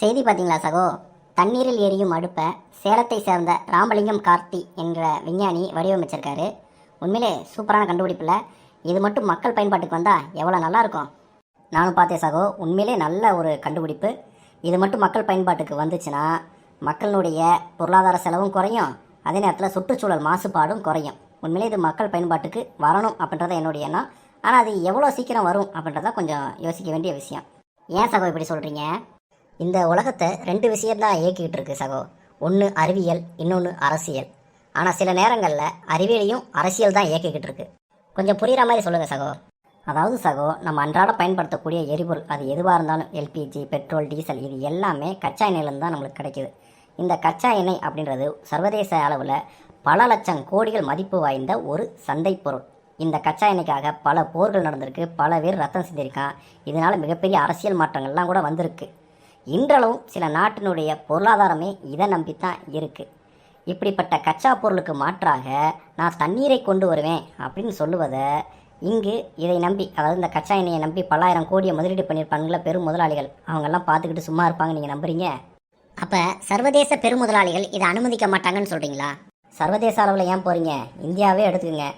செய்தி பார்த்தீங்களா சகோ? தண்ணீரில் எரியும் அடுப்பை சேலத்தை சேர்ந்த ராமலிங்கம் கார்த்தி என்ற விஞ்ஞானி வடிவமைச்சிருக்காரு. உண்மையிலே சூப்பரான கண்டுபிடிப்பில். இது மட்டும் மக்கள் பயன்பாட்டுக்கு வந்தால் எவ்வளோ நல்லாயிருக்கும் நானும் பார்த்தேன் சகோ. உண்மையிலே நல்ல ஒரு கண்டுபிடிப்பு. இது மட்டும் மக்கள் பயன்பாட்டுக்கு வந்துச்சுன்னா மக்களுடைய பொருளாதார செலவும் குறையும். அதே நேரத்தில் சுற்றுச்சூழல் மாசுபாடும் குறையும். உண்மையிலே இது மக்கள் பயன்பாட்டுக்கு வரணும் அப்படின்றத என்னுடைய எண்ணம். ஆனால் அது எவ்வளோ சீக்கிரம் வரும் அப்படின்றத கொஞ்சம் யோசிக்க வேண்டிய விஷயம். ஏன் சகோ இப்படி சொல்கிறீங்க இந்த உலகத்தை ரெண்டு விஷயம்தான் இயக்கிக்கிட்டு இருக்கு சகோ. ஒன்று அறிவியல் இன்னொன்று அரசியல். ஆனால் சில நேரங்களில் அறிவியலையும் அரசியல் தான் இயக்கிக்கிட்டு இருக்கு. கொஞ்சம் புரிகிற மாதிரி சொல்லுங்கள் சகோ. அதாவது சகோ நம்ம அன்றாட பயன்படுத்தக்கூடிய எரிபொருள் அது எதுவாக இருந்தாலும் எல்பிஜி பெட்ரோல் டீசல் இது எல்லாமே கச்சா எண்ணெயிலேருந்து தான் நம்மளுக்கு கிடைக்குது. இந்த கச்சா எண்ணெய் அப்படின்றது சர்வதேச அளவில் பல லட்சம் கோடிகள் மதிப்பு வாய்ந்த ஒரு சந்தை பொருள். இந்த கச்சா எண்ணெய்க்காக பல போர்கள் நடந்திருக்கு பல பேர் ரத்தம் செஞ்சிருக்கான் இதனால் மிகப்பெரிய அரசியல் மாற்றங்கள்லாம் கூட வந்திருக்கு. இன்றளவும் சில நாட்டினுடைய பொருளாதாரமே இதை நம்பித்தான் இருக்குது இப்படிப்பட்ட கச்சா பொருளுக்கு மாற்றாக நான் தண்ணீரை கொண்டு வருவேன் அப்படின்னு சொல்லுவதை இங்கு இதை நம்பி அதாவது இந்த கச்சா எண்ணெயை நம்பி பல்லாயிரம் கோடியை முதலீடு பண்ணியிருப்பாங்கள பெரும் முதலாளிகள். அவங்கெல்லாம் பார்த்துக்கிட்டு சும்மா இருப்பாங்க நீங்கள் நம்புறீங்க? அப்போ சர்வதேச பெருமுதலாளிகள் இதை அனுமதிக்க மாட்டாங்கன்னு சொல்கிறீங்களா சர்வதேச அளவில் ஏன் போகிறீங்க இந்தியாவே எடுத்துக்கோங்க.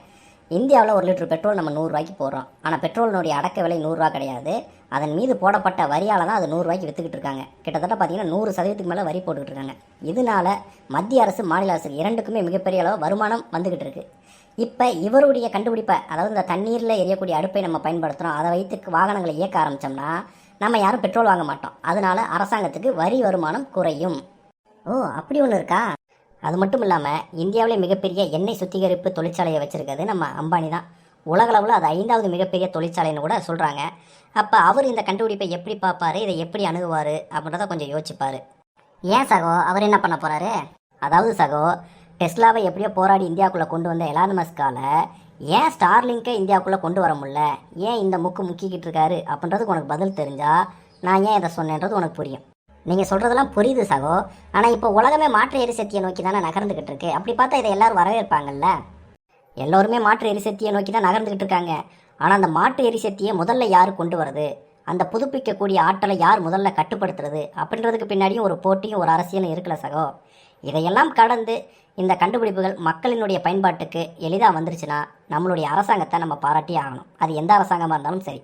இந்தியாவில் ஒரு லிட்டர் பெட்ரோல் நம்ம நூறுரூவாய்க்கு போடுறோம். ஆனால் பெட்ரோலினுடைய அடக்க விலை நூறுரூவா கிடையாது. அதன் மீது போடப்பட்ட வரியால் தான் அது நூறுரூவாய்க்கு விற்றுக்கிட்டு இருக்காங்க. கிட்டத்தட்ட பார்த்தீங்கன்னா நூறு சதவீதத்துக்கு மேலே வரி போட்டுக்கிட்டு இருக்காங்க. இதனால மத்திய அரசு மாநில அரசு இரண்டுக்குமே மிகப்பெரிய அளவு வருமானம் வந்துக்கிட்டு இருக்கு. இப்போ இவருடைய கண்டுபிடிப்பை அதாவது இந்த தண்ணீரில் எரியக்கூடிய அடுப்பை நம்ம பயன்படுத்துகிறோம் அதை வைத்து வாகனங்களை இயக்க ஆரம்பித்தோம்னா நம்ம யாரும் பெட்ரோல் வாங்க மாட்டோம். அதனால அரசாங்கத்துக்கு வரி வருமானம் குறையும். ஓ அப்படி ஒன்று இருக்கா? அது மட்டும் இல்லாமல் இந்தியாவிலே மிகப்பெரிய எண்ணெய் சுத்திகரிப்பு தொழிற்சாலையை வச்சுருக்கிறது நம்ம அம்பானி தான். உலகளவில் அது ஐந்தாவது மிகப்பெரிய தொழிற்சாலைன்னு கூட சொல்கிறாங்க அப்போ அவர் இந்த கண்டுபிடிப்பை எப்படி பார்ப்பாரு? இதை எப்படி அணுகுவார்? அப்படின்றத கொஞ்சம் யோசிப்பார். ஏன் சகோ? அவர் என்ன பண்ண போகிறாரு அதாவது சகோ டெஸ்லாவை எப்படியோ போராடி இந்தியாவுக்குள்ளே கொண்டு வந்த எலான் மஸ்கால ஏன் ஸ்டார்லிங்கை இந்தியாவுக்குள்ளே கொண்டு வர முடியல? ஏன் இந்த முக்கு முக்கிக்கிட்டு இருக்காரு? அப்படின்றதுக்கு உனக்கு பதில் தெரிஞ்சால் நான் ஏன் இதை சொன்னேன்றது உனக்கு புரியும். நீங்கள் சொல்கிறதெல்லாம் புரியுது சகோ. ஆனால் இப்போ உலகமே மாற்று எரிசக்தியை நோக்கி தானே நகர்ந்துக்கிட்டு இருக்கு. அப்படி பார்த்தா இதை எல்லோரும் வரவேற்பாங்கல்ல? எல்லோருமே மாற்று எரிசக்தியை நோக்கி தான் நகர்ந்துக்கிட்டு இருக்காங்க. ஆனால் அந்த மாற்று எரிசக்தியை முதல்ல யார் கொண்டு வருது அந்த புதுப்பிக்கக்கூடிய ஆற்றலை யார் முதல்ல கட்டுப்படுத்துறது? அப்படின்றதுக்கு பின்னாடியும் ஒரு போட்டியும் ஒரு அரசியலும் இருக்கல சகோ. இதையெல்லாம் கடந்து இந்த கண்டுபிடிப்புகள் மக்களினுடைய பயன்பாட்டுக்கு எளிதாக வந்துருச்சுன்னா நம்மளுடைய அரசாங்கத்தை நம்ம பாராட்டி ஆகணும். அது எந்த அரசாங்கமாக இருந்தாலும் சரி.